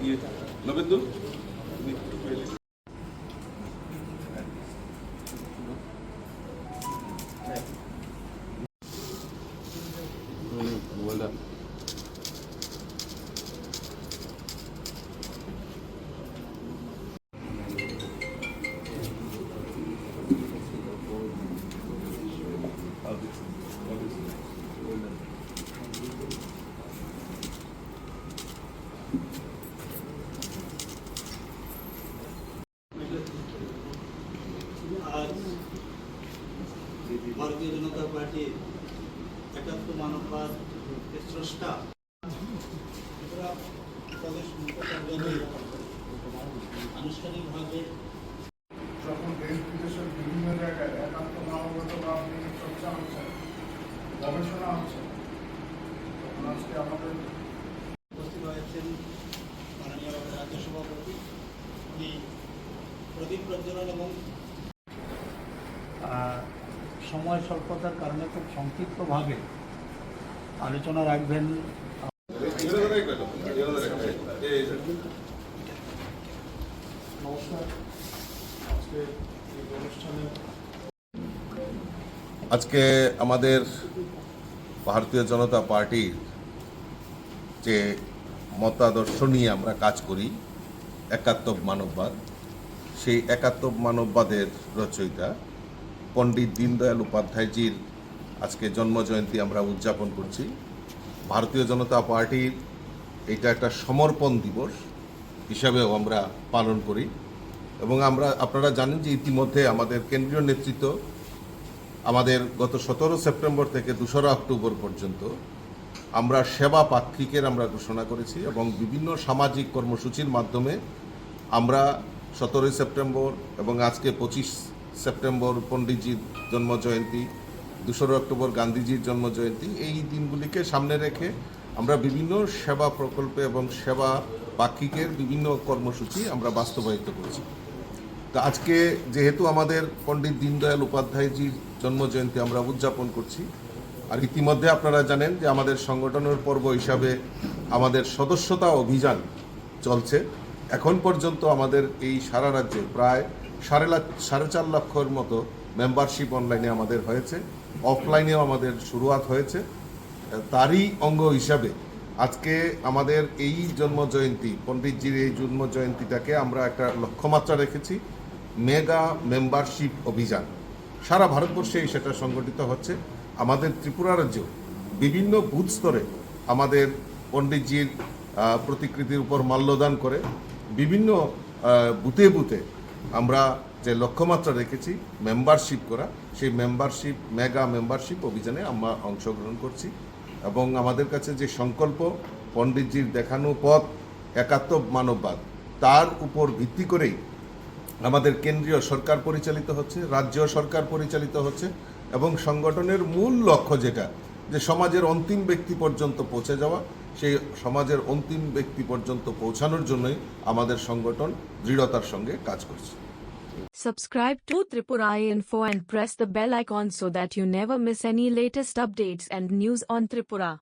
ইয়ে নবেন্দু তুমি একটু ভারতীয় জনতা পার্টির একাত্ম মানববাদ স্রষ্টা প্রদেশ আনুষ্ঠানিকভাবে যখন দেশ বিদেশের বিভিন্ন জায়গায় একান্ত মানবতাবাদ নিয়ে চর্চা হচ্ছে গবেষণা হচ্ছে তখন আজকে আমাদের উপস্থিত হয়েছেন মাননীয় রাজ্য সভাপতি উনি প্রদীপ প্রজ্বলন এবং সময় স্বল্পতার কারণে খুব সংক্ষিপ্তভাবে আলোচনা রাখবেন। নমস্কার। আজকে আজকে আমাদের ভারতীয় জনতা পার্টির যে মতাদর্শ নিয়ে আমরা কাজ করি একাত্ম মানববাদ সেই একাত্ম মানববাদের রচয়িতা পণ্ডিত দীনদয়াল উপাধ্যায়জির আজকে জন্মজয়ন্তী আমরা উদযাপন করছি। ভারতীয় জনতা পার্টির এটা একটা সমর্পণ দিবস হিসাবেও আমরা পালন করি। এবং আমরা, আপনারা জানেন যে ইতিমধ্যে আমাদের কেন্দ্রীয় নেতৃত্ব আমাদের গত সতেরো সেপ্টেম্বর থেকে দোসরা অক্টোবর পর্যন্ত আমরা সেবা পাক্ষিকের আমরা ঘোষণা করেছি এবং বিভিন্ন সামাজিক কর্মসূচির মাধ্যমে আমরা সতেরোই সেপ্টেম্বর এবং আজকে পঁচিশ সেপ্টেম্বর পণ্ডিতজির জন্মজয়ন্তী দোসরা অক্টোবর গান্ধীজির জন্মজয়ন্তী, এই দিনগুলিকে সামনে রেখে আমরা বিভিন্ন সেবা প্রকল্পে এবং সেবা পাক্ষিকের বিভিন্ন কর্মসূচি আমরা বাস্তবায়িত করেছি। তা আজকে যেহেতু আমাদের পণ্ডিত দীনদয়াল উপাধ্যায়জির জন্মজয়ন্তী আমরা উদযাপন করছি, আর ইতিমধ্যে আপনারা জানেন যে আমাদের সংগঠনের পর্ব হিসাবে আমাদের সদস্যতা অভিযান চলছে। এখন পর্যন্ত আমাদের এই সারা রাজ্যে প্রায় সাড়ে লাখ, সাড়ে চার লক্ষর মতো মেম্বারশিপ অনলাইনে আমাদের হয়েছে। অফলাইনেও আমাদের শুরুয়াত হয়েছে। তারই অঙ্গ হিসাবে আজকে আমাদের এই জন্ম জয়ন্তী, পণ্ডিতজির এই জন্ম জয়ন্তীটাকে আমরা একটা লক্ষ্যমাত্রা রেখেছি, মেগা মেম্বারশিপ অভিযান। সারা ভারতবর্ষেই সেটা সংগঠিত হচ্ছে। আমাদের ত্রিপুরা রাজ্যেও বিভিন্ন বুথ স্তরে আমাদের পণ্ডিতজির প্রতিকৃতির উপর মাল্যদান করে বিভিন্ন বুথে বুথে আমরা যে লক্ষ্যমাত্রা রেখেছি মেম্বারশিপ করা, সেই মেম্বারশিপ মেগা মেম্বারশিপ অভিযানে আমরা অংশগ্রহণ করছি এবং আমাদের কাছে যে সংকল্প পণ্ডিতজির দেখানো পথ একাত্ম মানববাদ, তার উপর ভিত্তি করেই আমাদের কেন্দ্রীয় সরকার পরিচালিত হচ্ছে, রাজ্য সরকার পরিচালিত হচ্ছে এবং সংগঠনের মূল লক্ষ্য যেটা যে সমাজের অন্তিম ব্যক্তি পর্যন্ত পৌঁছে যাওয়া সেই সমাজের অন্তিম ব্যক্তি পর্যন্ত পৌঁছানোর জন্যই আমাদের সংগঠন দৃঢ়তার সঙ্গে কাজ করছে Subscribe to Tripura Info and press the bell icon so that you never miss any latest updates and news on Tripura.